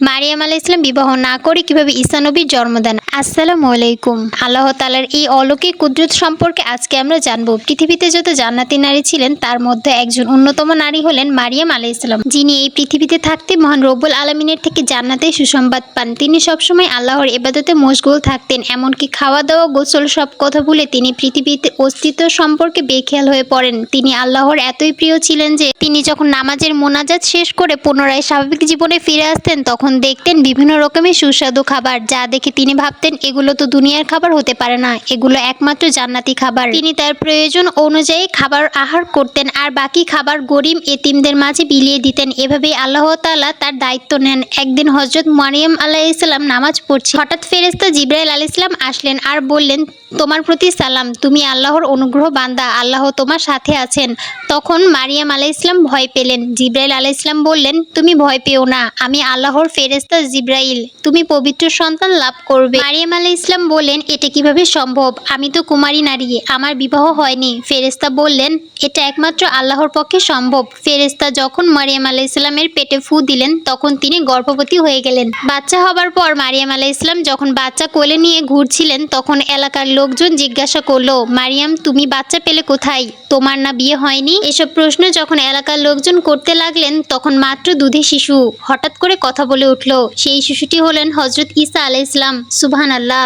মারিয়াম আলাহ ইসলাম বিবাহ না করে কীভাবে ঈসানবীর জন্ম দেন আসসালামু আলাইকুম। আল্লাহ তালার এই অলৌকিক কুদরত সম্পর্কে আজকে আমরা জানব। পৃথিবীতে যত জান্নাতি নারী ছিলেন, তার মধ্যে একজন অন্যতম নারী হলেন মারিয়াম আলাহ ইসলাম যিনি এই পৃথিবীতে থাকতে মহান রব্বুল আলমিনের থেকে জান্নাতে সুসংবাদ পান। তিনি সবসময় আল্লাহর এবাদতে মশগুল থাকতেন, এমনকি খাওয়া দাওয়া গোসল, সব কথা ভুলে তিনি পৃথিবীতে অস্তিত্ব সম্পর্কে বেখেয়াল হয়ে পড়েন। তিনি আল্লাহর এতই প্রিয় ছিলেন যে, তিনি যখন নামাজের মোনাজাত শেষ করে পুনরায় স্বাভাবিক জীবনে ফিরে আসতেন, তখন দেখতেন বিভিন্ন রকমের সুস্বাদু খাবার, যা দেখে তিনি ভাবতেন এগুলো তো দুনিয়ার খাবার হতে পারে না, এগুলো একমাত্র জান্নাতি খাবার। তিনি তার প্রয়োজন অনুযায়ী খাবার আহার করতেন, আর বাকি খাবার গরিব এতিমদের মাঝে বিলিয়ে দিতেন। এভাবেই আল্লাহ তাআলা তার দায়িত্ব নেন। একদিন হজরত মারিয়াম আলাহ ইসলাম নামাজ পড়ছে। হঠাৎ ফেরেস্তা জিব্রাইল আলাহ ইসলাম আসলেন আর বললেন, তোমার প্রতি সালাম, তুমি আল্লাহর অনুগ্রহ বান্দা, আল্লাহ তোমার সাথে আছেন। তখন মারিয়াম আলাহ ইসলাম ভয় পেলেন। জিব্রাইল আলাহ ইসলাম বললেন, তুমি ভয় পেও না, আমি আল্লাহর ফেরেস্তা জিব্রাইল, তুমি পবিত্র সন্তান লাভ করবে। মারিয়াম আলাহ ইসলাম বললেন, এটা কীভাবে সম্ভব? আমি তো কুমারী নারী, আমার বিবাহ হয়নি। ফেরেস্তা বললেন, এটা একমাত্র আল্লাহর পক্ষে সম্ভব। ফেরেস্তা যখন মারিয়াম আলাহ ইসলামের পেটে ফু দিলেন, তখন তিনি গর্ভবতী হয়ে গেলেন। বাচ্চা হবার পর মারিয়াম আলাহ ইসলাম যখন বাচ্চা কোলে নিয়ে ঘুরছিলেন, তখন এলাকার লোকজন জিজ্ঞাসা করল, মারিয়াম, তুমি বাচ্চা পেলে কোথায়? তোমার না বিয়ে হয়নি? এসব প্রশ্ন যখন এলাকার লোকজন করতে লাগলেন, তখন মাত্র দুধে শিশু। হঠাৎ করে কথা বলে উঠল সেই শিশুটি হলেন হজরত ইসা আলাহ ইসলাম সুবহান আল্লাহ